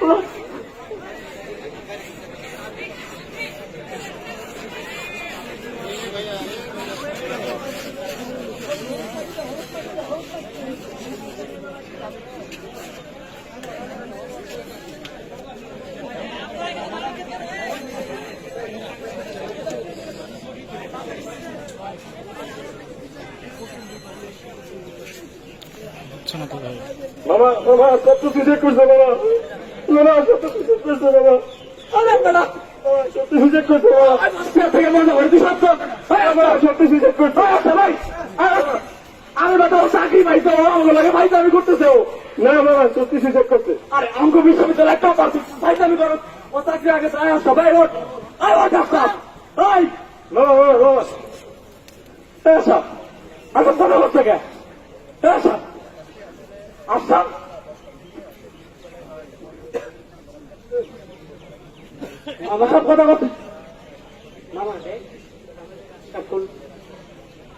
Look. হচ্ছে না বাবা বাবা, কত সুযোগ করছে বাবা? বাবা, কত সুযোগ করছে বাবা? আরে বাবা সত্যি সুযোগ করছে বাবা? বাবা সত্যি সুযোগ করছে? ভাই আমি বাবা চাকরি পাইতে আমাকে লাগে ভাই আমি করতেছে। ও না বাবা সত্যি সুযোগ করছে। আরে আমাকে বিশ্ববিদ্যালয় একটা পারছি ভাই আমি করো। ও চাকরি আগে আই ওঠ আসা ভাই বাবা বাবা বাবা এসা আচ্ছা ফোন করছে কে এসা আচ্ছা আমার কথা কথা মামা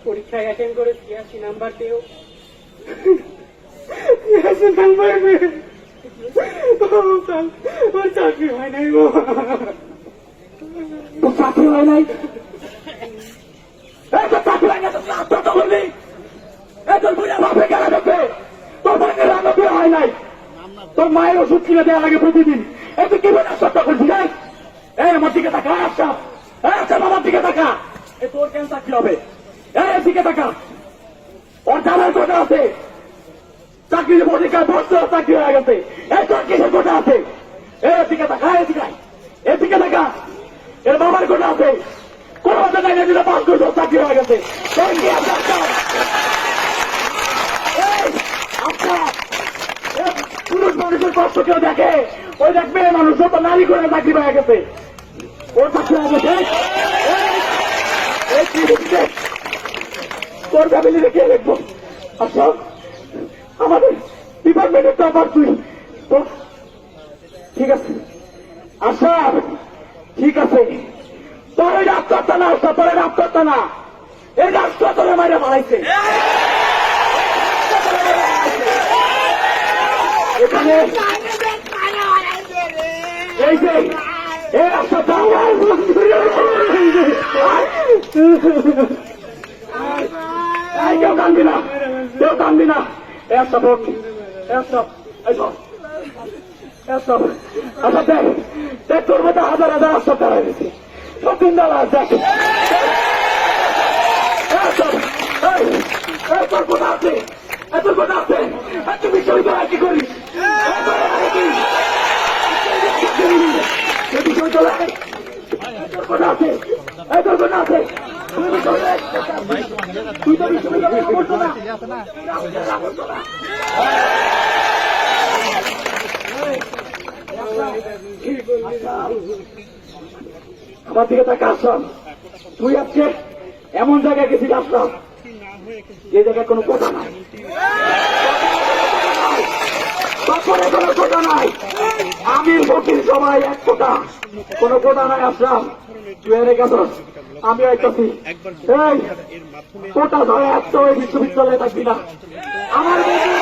পরীক্ষায় অ্যাটেন্ড করে ছিয়াশি নাম্বার আছে নাম্বার ওর চাকরি হয় নাই গো। তোর চাকরি হয় নাই। তোর চাকরি হয় না তোর আত্মহত্যা তোর বুঝা বাপে গেলা যাবে তোর বোনের রান্না হয় নাই। তোর মায়ের ওষুধ কিনে দেওয়া লাগে প্রতিদিন। এই তুই কি বলে আত্মহত্যা করছিস এই? এই আমার দিকে তাকা আচ্ছা। আচ্ছা আমার দিকে তাকা। এই তোর কেন চাকরি হবে? এই দিকে তাকা। ওর জানার কথা আছে। চাকরির পরীক্ষা বছর চাকরি হয়ে গেছে। এই তোর কিসের কোটা আছে? এর দিকে তাকা এদিকে এদিকে তাকা। এর বাবার কোটা আছে। কোন মতো জায়গা দিলে পাঁচ বছর চাকরি হয়ে গেছে। তোর কি আচ্ছা? এই, এ, পুরুষ মানুষের কষ্ট কেউ দেখে? ওই দেখ মেয়ে মানুষ তো নারী করে চাকরি হয়ে গেছে। কি? তোর ফ্যামিলি রেখে দেখব আচ্ছা আমাদের ডিপার্টমেন্টের টপার তুই ঠিক আছে। আচ্ছা ঠিক আছে। তোর এই রাস্তাটা না আচ্ছা তোর এই রাস্তাটা না এই রাস্তা তোরে মারে মারাইছে এখানে এই যে এই রাস্তাটা আমার এই কেউ কান্দি না কেউ কান্দি না একটা ভোট একটা আচ্ছা দেখ দেখ তোর মতো হাজার হাজার রাস্তা তারা গেছে দিন দাঁড়া দেখ তোর কোথা আছে তোর কোথা আছে তুই বিশ্ববিদ্যালয় কি করিস এই তোর আগে কি? এই বিশ্ববিদ্যালয় এই তোর কোথা আছে এই তোর কোথা আছে আমার দিকে তাকে আসলাম তুই আজকে এমন জায়গায় গেছিস আসলাম যে জায়গায় কোনো কথা নাই। তারপরে কোনো কথা নাই। আমি সময় এক কথা কোনো কথা নাই, আসলাম। আমি আইতাছি। এই কোটা ধরে আসতো ওই বিশ্ববিদ্যালয়ে, থাকবি না। আমার বন্ধু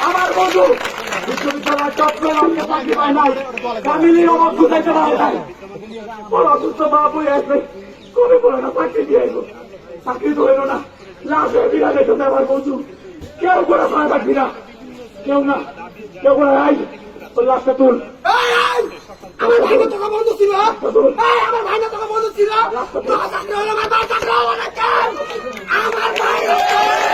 আমার বন্ধু বিশ্ববিদ্যালয় চট্টগ্রাম চাকরি পায় নাই? ওর অসুস্থ কবে বলে না, চাকরি চাকরি না। লাশ হয়ে আমার বন্ধু। কেউ করে পায় থাকবি না। কেউ না। কেউ করে আই ওর লাশটা তুল আমার ভাই না তোকে বন্ধ ছিল। আমার ভাই না তোকে বন্ধ ছিল? আমার ভাই